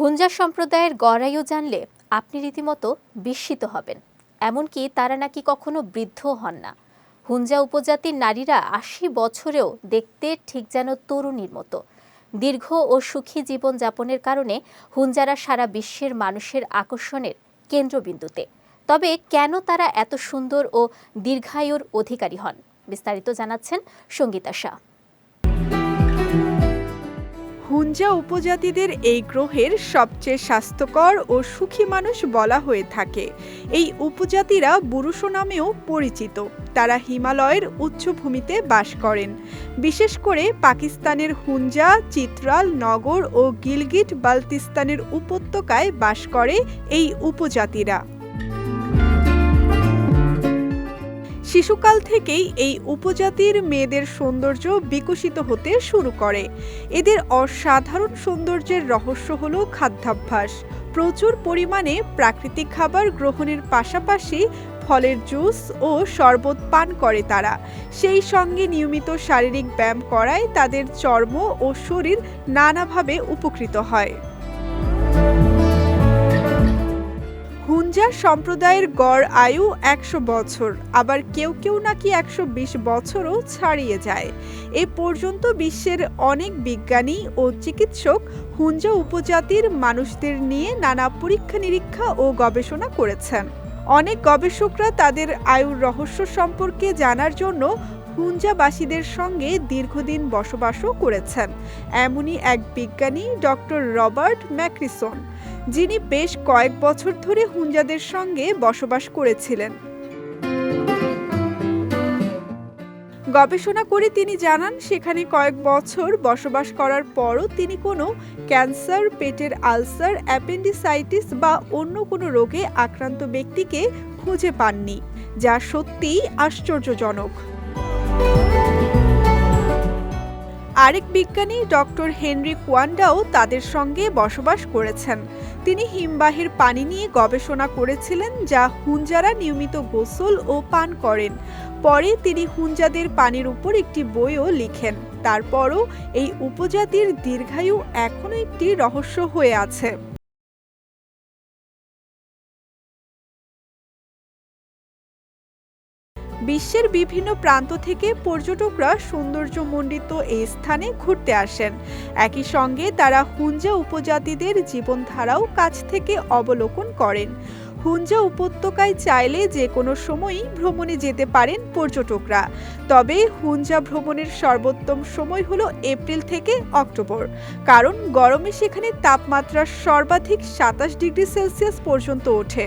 হুঞ্জা সম্প্রদায়ের গড়াইও জানলে আপনি রীতিমতো বিস্মিত হবেন। এমনকি তারা নাকি কখনো বৃদ্ধ হন না। হুঞ্জা উপজাতির নারীরা আশি বছরেও দেখতে ঠিক যেন তরুণীর মতো। দীর্ঘ ও সুখী জীবন যাপনের কারণে হুঞ্জারা সারা বিশ্বের মানুষের আকর্ষণের কেন্দ্রবিন্দুতে। তবে কেন তারা এত সুন্দর ও দীর্ঘায়ুর অধিকারী হন? বিস্তারিত জানাচ্ছেন সঙ্গীতা শাহ। হুঞ্জা উপজাতিদের এই গ্রহের সবচেয়ে স্বাস্থ্যকর ও সুখী মানুষ বলা হয়ে থাকে। এই উপজাতিরা বুরুষ নামেও পরিচিত। তারা হিমালয়ের উচ্চভূমিতে বাস করেন। বিশেষ করে পাকিস্তানের হুঞ্জা, চিত্রাল, নগর ও গিলগিট বালতিস্তানের উপত্যকায় বাস করে এই উপজাতিরা। শিশুকাল থেকেই এই উপজাতির মেয়েদের সৌন্দর্য বিকশিত হতে শুরু করে। এদের অসাধারণ সৌন্দর্যের রহস্য হল খাদ্যাভ্যাস। প্রচুর পরিমাণে প্রাকৃতিক খাবার গ্রহণের পাশাপাশি ফলের জুস ও শরবত পান করে তারা। সেই সঙ্গে নিয়মিত শারীরিক ব্যায়াম করায় তাদের চর্ম ও শরীর নানাভাবে উপকৃত হয়। হুঞ্জা সম্প্রদায়ের গড় আয়ু একশো বছর, আবার কেউ কেউ নাকি একশো বিশ বছরও ছাড়িয়ে যায়। এ পর্যন্ত বিশ্বের অনেক বিজ্ঞানী ও চিকিৎসক হুঞ্জা উপজাতির মানুষদের নিয়ে নানা পরীক্ষা নিরীক্ষা ও গবেষণা করেছেন। অনেক গবেষকরা তাদের আয়ুর রহস্য সম্পর্কে জানার জন্য হুঞ্জাবাসীদের সঙ্গে দীর্ঘদিন বসবাসও করেছেন, এমনই এক বিজ্ঞানী ডক্টর রবার্ট ম্যাক্রিসন। যিনি বেশ কয়েক বছর ধরে হুঞ্জাদের সঙ্গে বসবাস করেছিলেন। গবেষণা করে তিনি জানান, সেখানে কয়েক বছর বসবাস করার পরও তিনি কোনো ক্যান্সার, পেটের আলসার, অ্যাপেন্ডিসাইটিস বা অন্য কোনো রোগে আক্রান্ত ব্যক্তিকে খুঁজে পাননি, যা সত্যিই আশ্চর্যজনক। আরেক বিজ্ঞানী ডক্টর হেনরি কোয়ান্ডাও তাদের সঙ্গে বসবাস করেছেন। তিনি হিমবাহের পানি নিয়ে গবেষণা করেছিলেন যা হুঞ্জারা নিয়মিত গোসল ও পান করেন। পরে তিনি হুঞ্জাদের পানির উপর একটি বইও লিখেন। তারপরও এই উপজাতির দীর্ঘায়ু এখনও একটি রহস্য হয়ে আছে। বিশ্বের বিভিন্ন প্রান্ত থেকে পর্যটকরা সৌন্দর্যমণ্ডিত এই স্থানে ঘুরতে আসেন। একই সঙ্গে তারা হুঞ্জা উপজাতিদের জীবনধারাও কাছ থেকে অবলোকন করেন। হুঞ্জা উপত্যকায় চাইলে যে কোনো সময়ই ভ্রমণে যেতে পারেন পর্যটকরা। তবে হুঞ্জা ভ্রমণের সর্বোত্তম সময় হলো এপ্রিল থেকে অক্টোবর, কারণ গরমে সেখানে তাপমাত্রা সর্বাধিক সাতাশ ডিগ্রি সেলসিয়াস পর্যন্ত ওঠে।